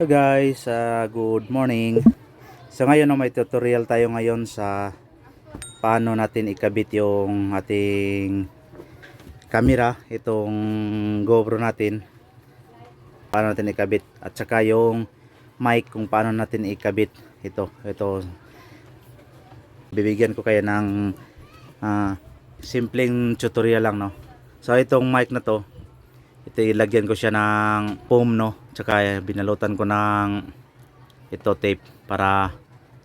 Hello guys, ah, good morning. So ngayon may tutorial tayo ngayon sa paano natin ikabit yung ating camera, itong GoPro natin. Paano natin ikabit at saka yung mic kung paano natin ikabit ito. Ito bibigyan ko kayo ng ah, simpleng tutorial lang no. So itong mic na to, ito ilagyan ko siya ng foam no tsaka binalutan ko ng ito tape para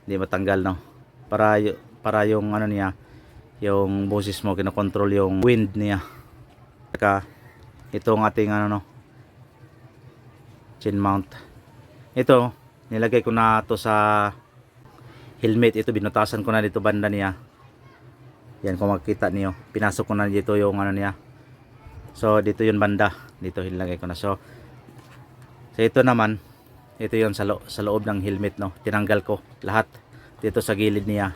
hindi matanggal no? Para para yung ano niya yung boses mo kinokontrol yung wind niya. Tsaka itong ating ano no? Chin mount. Ito nilagay ko na to sa helmet. Ito binutasan ko na dito banda niya. Yan kung makikita niyo. Pinasok ko na dito yung ano niya. So dito yung banda, dito ilagay ko na. So so ito naman, ito yung sa, lo- sa loob ng helmet no. Tinanggal ko lahat dito sa gilid niya.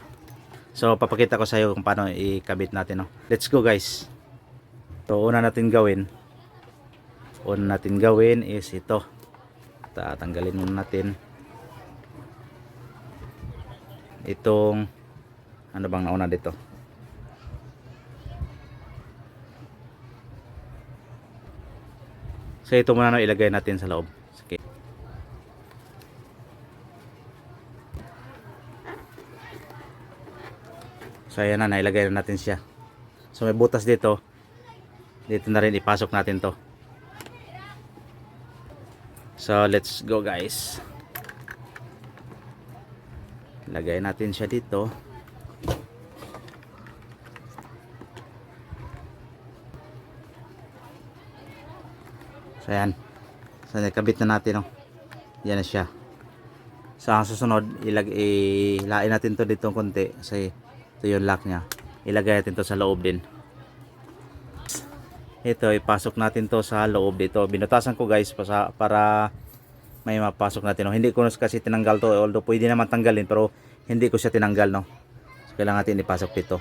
So papakita ko sa iyo kung paano ikabit natin no. Let's go guys. So una natin gawin, una natin gawin is ito. Tatanggalin muna natin itong ano bang nauna dito. So ito muna na ilagay natin sa loob. Okay. So ayan na, nailagay na natin siya. So may butas dito. Dito na rin ipasok natin to. So let's go guys. Lagay natin siya dito. So ayan. So nakabit na natin oh. Yan na siya. So ang susunod, ilag ilain natin to dito konti kasi ito yung lock niya. Ilagay natin to sa loob din. Ito, ipasok natin to sa loob dito. Binutasan ko guys para, para may mapasok natin. No? Hindi ko kasi tinanggal to. Although pwede naman tanggalin pero hindi ko siya tinanggal. No? So, kailangan natin ipasok dito.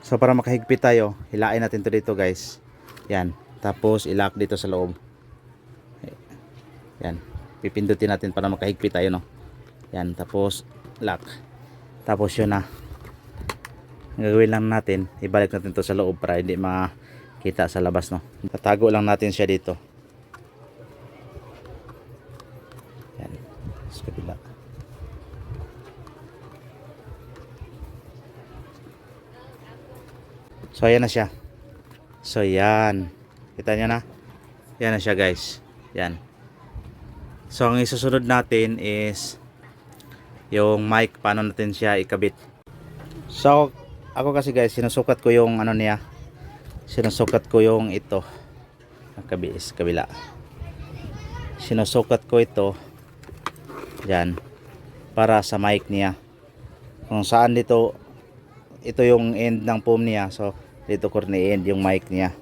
So para makahigpit tayo, hilain natin to dito guys. Yan. Tapos ilock dito sa loob. Yan. Pipindutin natin para makahigpit tayo no. Yan. Tapos lock. Tapos yun na. Gagawin lang natin, ibalik natin to sa loob para hindi makita sa labas no. Tatago lang natin siya dito. Yan. Sa kabila. So ayan na siya. So yan. Kita nyo na? Yan na siya guys. Yan. So ang isusunod natin is yung mic paano natin siya ikabit. So ako kasi guys sinusukat ko yung ano niya. Sinusukat ko yung ito. Ang kabis, kabila. Sinusukat ko ito. Yan. Para sa mic niya. Kung saan dito ito yung end ng foam niya. So dito ko rin i-end yung mic niya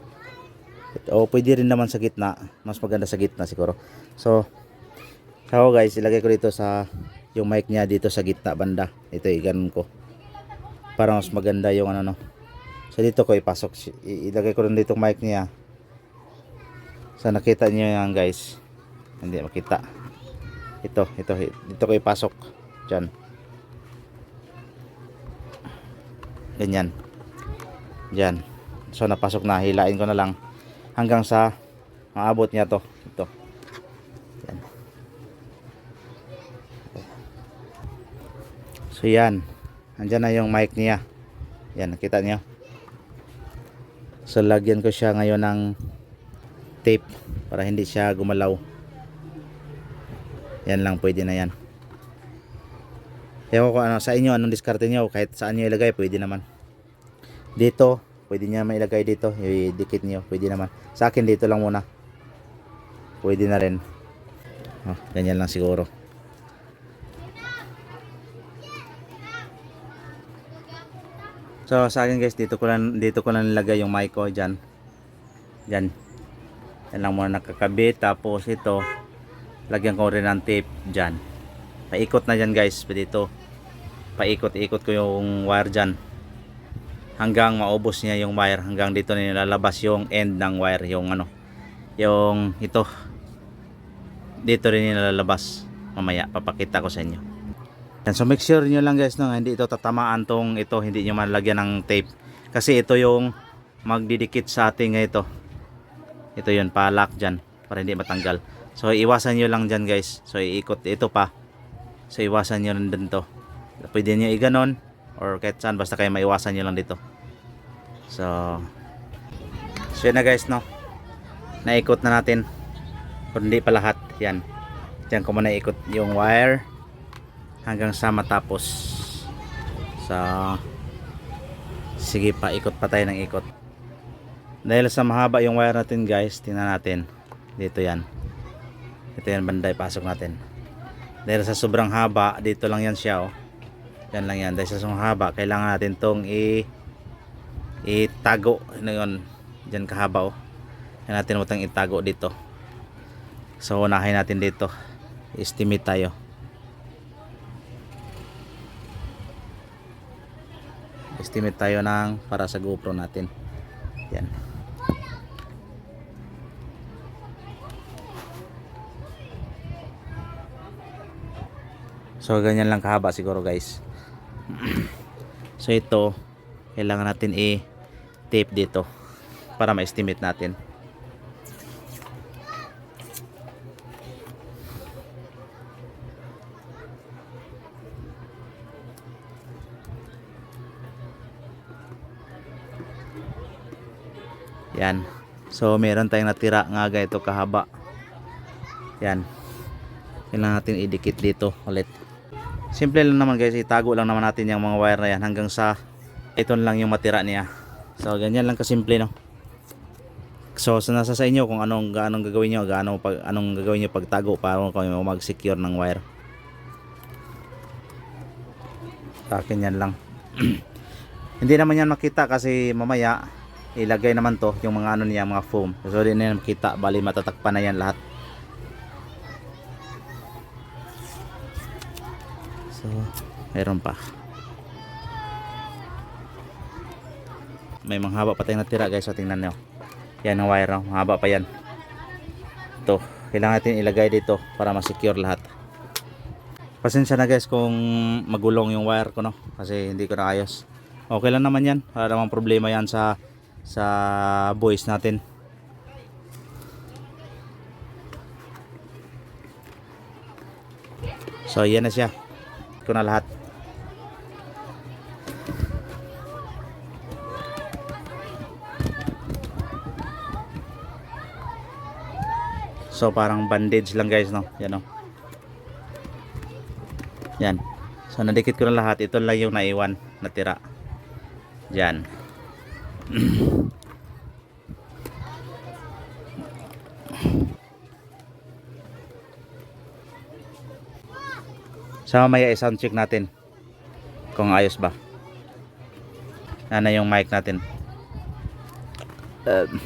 o pwede rin naman sa gitna mas maganda sa gitna siguro so ako guys ilagay ko dito sa yung mic niya dito sa gitna banda. Ito i-ganon ko. Para mas maganda yung ano no. So dito ko ipasok. Ilagay ko rin dito mic niya. So nakita niyo yan guys. Hindi makita. Ito ito dito ko ipasok. Dyan ganyan. Diyan. So napasok na, hilain ko na lang. Hanggang sa maabot niya to. Ito. Yan. So yan. Andiyan na yung mic niya. Yan, nakita niyo. So lagyan ko siya ngayon ng tape para hindi siya gumalaw. Yan lang pwede na yan. Ewan ko ano, sa inyo, anong diskarte nyo, kahit saan nyo ilagay, pwede naman dito pwede niya mailagay dito i-dikit niyo pwede naman sa akin dito lang muna pwede na rin oh, ganyan lang siguro so sa akin guys dito ko lang dito ko lang nilagay yung mic ko dyan. Dyan. Yan lang muna nakakabit tapos ito lagyan ko rin ng tape dyan. Paikot na dyan guys dito paikot ikot ko yung wire dyan. Hanggang maubos niya yung wire hanggang dito na nilalabas yung end ng wire yung ano yung ito. Dito rin nilalabas. Mamaya papakita ko sa inyo yan, so make sure nyo lang guys no, hindi ito tatamaan tong ito hindi nyo malagyan ng tape. Kasi ito yung magdidikit sa ating ito. Ito yun palak dyan para hindi matanggal. So iwasan nyo lang dyan guys. So iikot ito pa. So iwasan nyo rin din to. Pwede nyo iganon or kahit saan basta kayo maiwasan nyo lang dito. So so yun na guys no. Naikot na natin. Kung hindi pa lahat yan. Dyan ko muna ikot yung wire hanggang sa matapos. Sa sige pa ikot pa tayo ng ikot. Dahil sa mahaba yung wire natin guys tingnan natin. Dito yan. Ito yan banday pasok natin. Dahil sa sobrang haba dito lang yan siya oh. Yan lang yan. Dahil sa sobrang haba kailangan natin tong i itago. Ano yun? Dyan kahaba oh. Yan natin utang itago dito. So unahin natin dito. Estimate tayo estimate tayo ng para sa GoPro natin. Yan. So ganyan lang kahaba siguro guys. So ito kailangan natin i tape dito para ma-estimate natin Yan. So, meron tayong natira nga ganito kahaba. Yan. Kailangan natin idikit dito ulit. Simple lang naman guys. Itago lang naman natin yung mga wire na yan hanggang sa ito lang yung matira niya. So, ganyan lang kasimple no. So, sa nasa sa inyo kung anong gaano gagawin niyo, gaano pag anong gagawin niyo pagtago para kayo mag-secure ng wire. Sa akin yan lang. Hindi naman yan makita kasi mamaya ilagay naman to yung mga ano niya mga foam. So di na makita. Bali matatakpan na yan lahat. So meron pa. May mga haba pa tayong natira guys. So tingnan nyo. Yan ang wire oh. mahaba pa yan. Ito kailangan natin ilagay dito para ma-secure lahat. Pasensya na guys kung magulong yung wire ko no? Kasi hindi ko na ayos. Okay lang naman yan. Wala namang problema yan sa sa voice natin. So yan na siya. Ko na lahat. So parang bandage lang guys no? Yan o yan. So nadikit ko na lahat. Ito lang yung naiwan natira. Yan Sa mamaya i-sound check natin kung ayos ba. Ano yung mic natin. Um,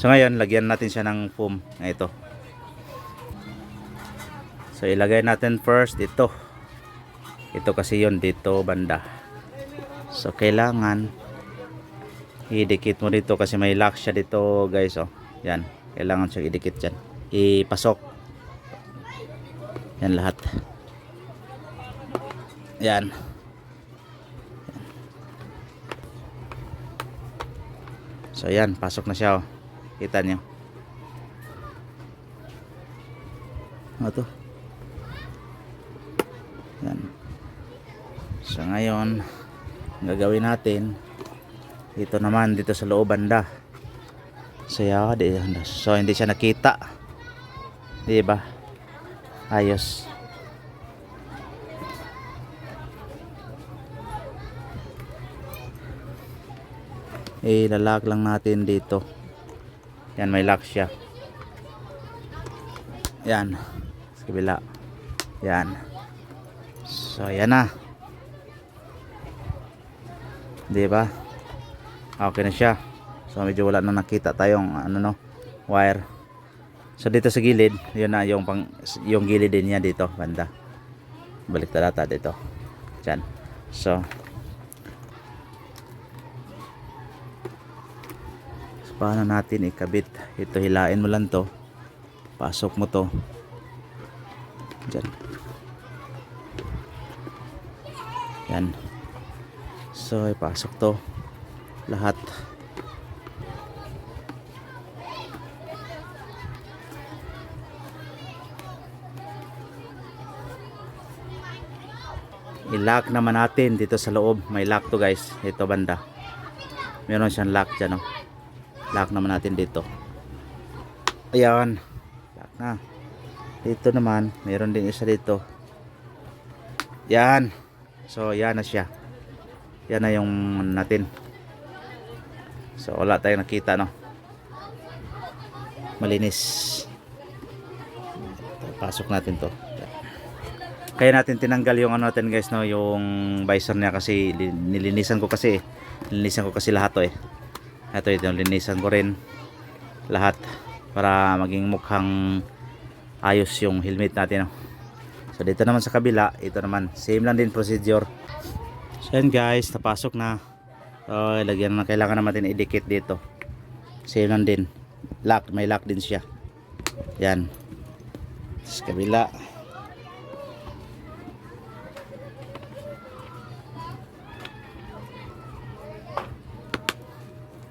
so ngayon, lagyan natin siya ng foam na ito. So ilagay natin first ito. Ito kasi yon dito banda. So kailangan idikit mo dito kasi may lock siya dito guys oh. Yan, kailangan siya idikit diyan. Ipasok. Yan lahat. Yan. So yan, pasok na siya oh. Kita niyo. Ano to? Yan. So ngayon, gagawin natin dito naman dito sa loob banda. So yeah, so hindi siya nakita. 'Di ba? Ayos. Eh, lalak lang natin dito. Yan, may lock siya. Yan. Sa kabila. Yan. So, yan na. Di ba? Okay na siya. So, medyo wala na nakita tayong ano no, wire. So, dito sa gilid, yun na yung pang yung gilid din niya dito, banda. Balik data dito. Diyan. So, paano natin ikabit? Ito hilain mo lang to. Pasok mo to. Diyan. Yan. So, ipasok to. Lahat. I-lock naman natin dito sa loob. May lock to guys. Ito banda. Meron siyang lock dyan. Oh. Lock naman natin dito. Ayan. Lock na. Dito naman. Meron din isa dito. Yan. So yan na siya. Yan na yung natin. So wala tayong nakita no. Malinis. Pasok natin to. Kaya natin tinanggal yung ano natin guys no, yung visor niya kasi li- nilinisan ko kasi. Nilinisan ko kasi lahat to eh. Ito ito, linisan ko rin lahat para maging mukhang ayos yung helmet natin no. So dito naman sa kabila, ito naman same lang din procedure. So yan guys, napasok na. So lagyan na kailangan naman natin idikit dito. Same lang din. Lock, may lock din siya. Yan. Sa kabila.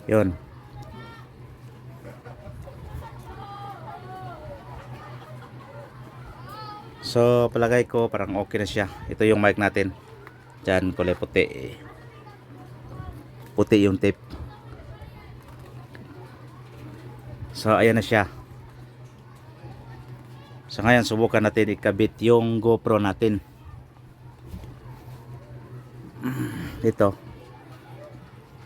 Yun. So, palagay ko parang okay na siya. Ito yung mic natin. Diyan, kulay puti. Puti yung tape. So, ayan na siya. So, ngayon, subukan natin ikabit yung GoPro natin. Dito.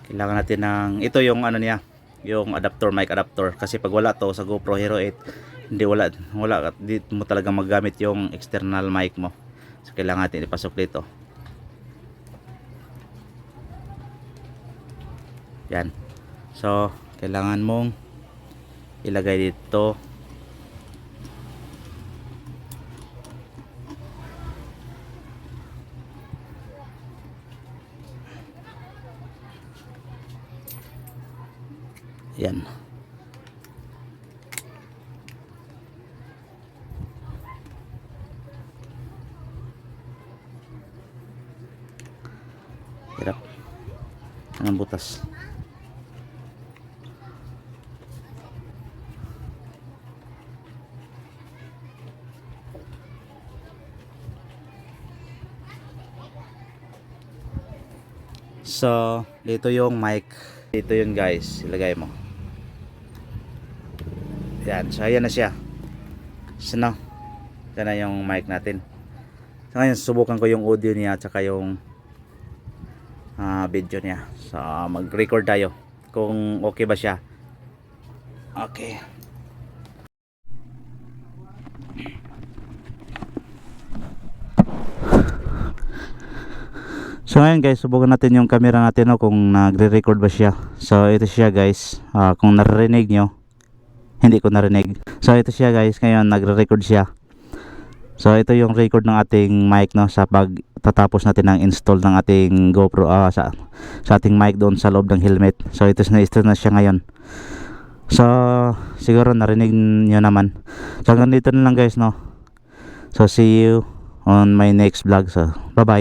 Kailangan natin ng... Ito yung ano niya. Yung adapter, mic adapter. Kasi pag wala to sa GoPro Hero 8, hindi wala wala di mo talaga magamit yung external mic mo so kailangan natin ipasok dito yan so kailangan mong ilagay dito yan Hirap. Anong butas? So, dito yung mic. Dito yun guys. Ilagay mo. Yan. So, ayan na siya. So, no? Yan na yung mic natin. So, ngayon, subukan ko yung audio niya at saka yung ah, video niya. So, mag-record tayo kung okay ba siya. Okay. So ngayon guys, subukan natin yung camera natin no, kung nagre-record ba siya. So ito siya guys, Ah, kung naririnig nyo, hindi ko narinig. So ito siya guys, ngayon nagre-record siya. So ito yung record ng ating mic no sa pagtatapos natin ng install ng ating GoPro ah, sa sa ating mic doon sa loob ng helmet. So ito na install na siya ngayon. So siguro narinig niyo naman. So hanggang dito na lang guys no. So see you on my next vlog. So bye bye.